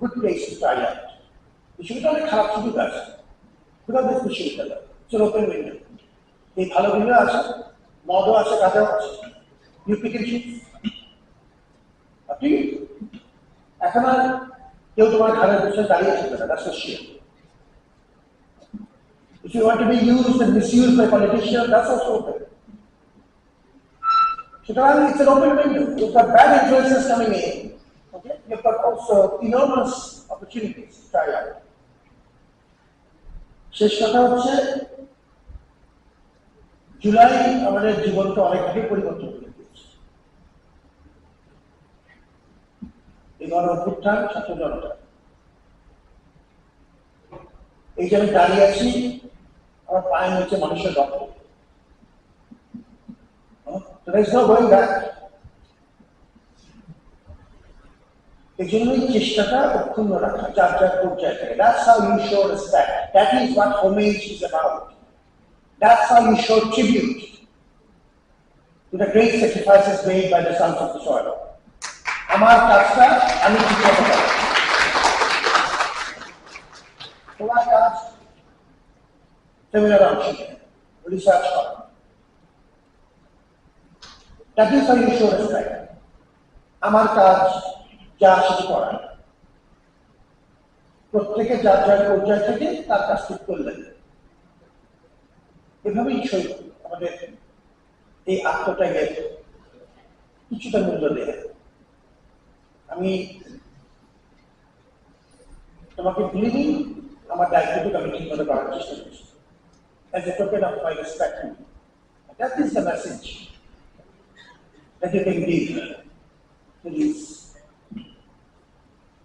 good place to try out. বিশ্ববিদ্যালয়ে খারাপ সুবিধা আছে খুদাদের বিশ্ববিদ্যালয় চলো ওপেন উইন্ডো এই ভালো উইন্ডো আছে মদও আছে গাঁজাও আছে ইউ পিক এন্ড চুজ আপনি এখন আর কেউ তোমার ঘরের পিছনে দাঁড়িয়ে থাকবে না that's sure If you want to be used and misused by politicians, that's also open. সুতরাং it's an open window. You've got bad influences coming in. You've got also enormous opportunities to try out. শেষ কথা হচ্ছে, জুলাই আমাদের জীবনকে অনেকভাবে পরিবর্তন করে দিয়েছে এই গণ অভ্যুত্থান এই যে আমি দাঁড়িয়ে আছি, আমার পায়ের নিচে মানুষের রক্ত There is no. এই জন্যই চেষ্টাটা অক্ষুণ্ণ রাখা যার যার পর্যায়ে থেকে That's how you show respect. That is what homage is about. That's how you show tribute to the great sacrifices made by the sons of the soil. আমার কাজটা আমি ঠিক করতে পারি তোমার কাজ সেমিনার অংশ রিসার্চ করা that is how you show respect আমার কাজ যা সেটি করা প্রত্যেকে যার যার পর্যায় থেকে তার কাজ ঠিক করলেন। এভাবেই সই আমাদের এই আত্মত্যাগের কিছুটা মূল্য দেয়। আমি তোমাকে ভুলিনি আমার দায়িত্বটুকু আমি ঠিক মতো করার চেষ্টা করছি। As a token of my respect. That is the message that you can give to these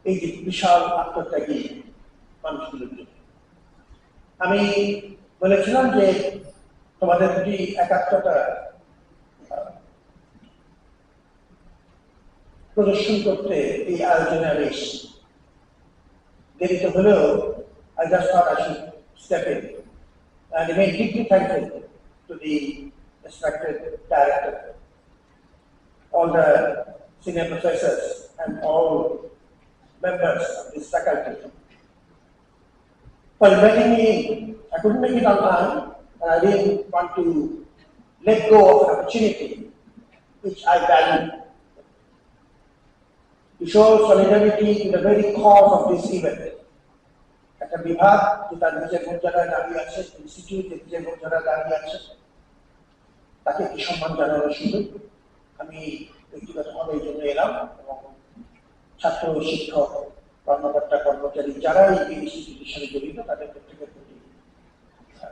এই যে বিশাল আত্মত্যাগী মানুষগুলোর জন্য আমি বলেছিলাম যে তোমাদের যদি একাত্মতা আহ, প্রদর্শন করতে এই আয়োজনে আমি এসেছি দেরিতে হলেও I just thought I should step in and remain deeply thankful to the respected director, all the senior professors and all members of this faculty for inviting me in. I couldn't make it on time, and I didn't want to let go of an opportunity which I value. To show solidarity to the very cause of this event. একটা বিভাগ যে তার নিজের মর্যাদায় দাঁড়িয়ে আছে institute যে নিজের মর্যাদায় দাঁড়িয়ে আছে তাকে কি সম্মান জানানোর সুযোগ আমি ব্যক্তিগতভাবে এই জন্য এলাম এবং ছাত্র শিক্ষক কর্মকর্তা কর্মচারী যারা এই ইনস্টিটিউটের সাথে জড়িত তাদের প্রত্যেকের প্রতি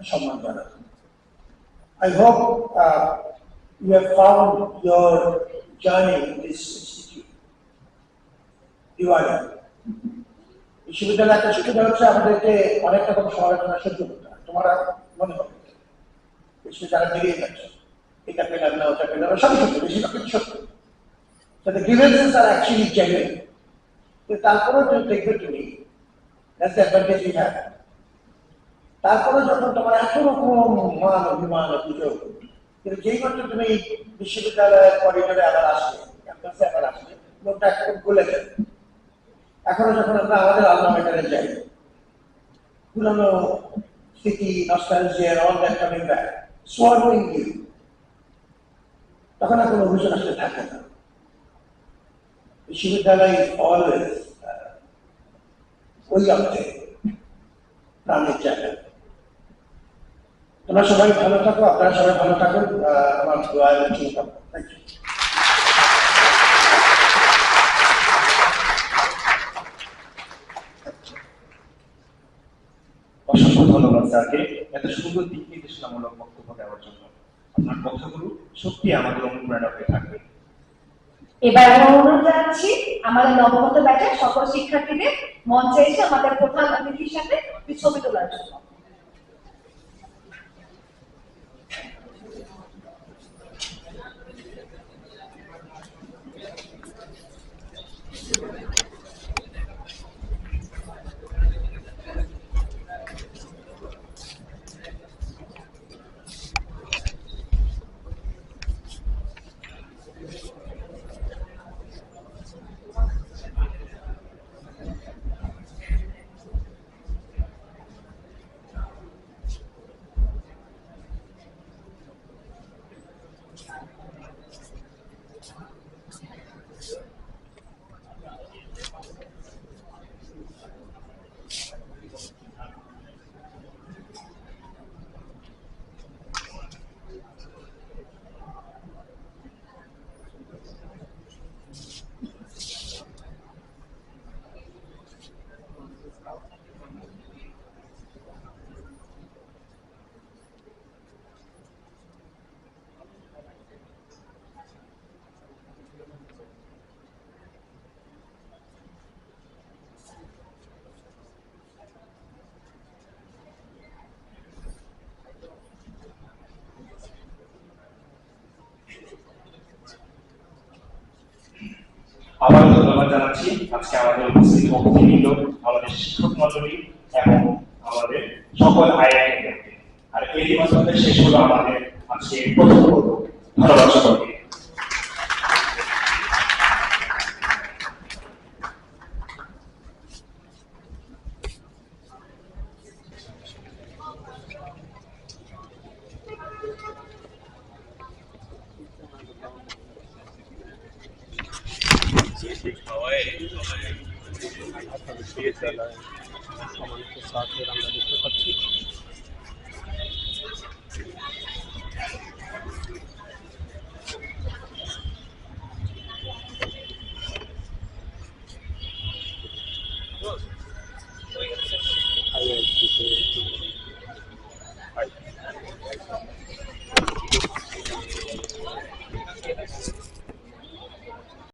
সম্মান জানাই। I hope uh, you have found your journey in this. বিশ্ববিদ্যালয়ের একটা সুবিধা হচ্ছে আমাদেরকে অনেক রকম সমালোচনা সহ্য করতে হয়। তোমরা মনে হবে বিশেষ যারা বেরিয়ে যাচ্ছে এটা পেলাম না ওটা পেলাম সত্য বেশিরভাগ সত্য। So the grievances are actually genuine. কিন্তু তারপরেও তুমি দেখবে তুমি. তারপরে যখন তোমার এত রকম মান অভিমান অভিযোগ কিন্তু যেই মাত্র তুমি বিশ্ববিদ্যালয়ের করিডোরে আবার আসবে ক্যাম্পাসে আবার আসবে লোকটা একরকম গলে যাবে এখনও যখন আমরা আমাদের আল্লাহ মেটারে যাই, পুরনো স্মৃতি nostalgia all that coming back swarming তখন কোনো অভিযোগ আসলে থাকে না বিশ্ববিদ্যালয় ইজ অলওয়েজ ওই অর্থে প্রাণের জায়গা তোমরা সবাই ভালো থাকো, আপনারা সবাই ভালো থাকুন। আমার দোয়া এবং শুভকামনা। থ্যাংক ইউ অসংখ্য ধন্যবাদ, স্যারকে। এত সুন্দর দিক নির্দেশনামূলক বক্তব্য দেওয়ার জন্য। আপনার কথাগুলো সত্যি আমাদের অনুপ্রেরণা হয়ে থাকবে। এবার আমি অনুরোধ জানাচ্ছি, আমাদের নবগত ব্যাচের সকল শিক্ষার্থীদের মঞ্চে এসে আমাদের প্রধান অতিথির সাথে ছবি তোলার জন্য। জানাচ্ছি, আজকে আমাদের উপস্থিত অতিথিবৃন্দ আমাদের শিক্ষক মন্ডলী এবং আমাদের সকল আইআইটি আর এই মাধ্যমে শেষ হলো আমাদের আজকে প্রথম পর্ব ধন্যবাদ সকলকে का विश्वविद्यालय सामान्य के साथ रामला विश्व Close.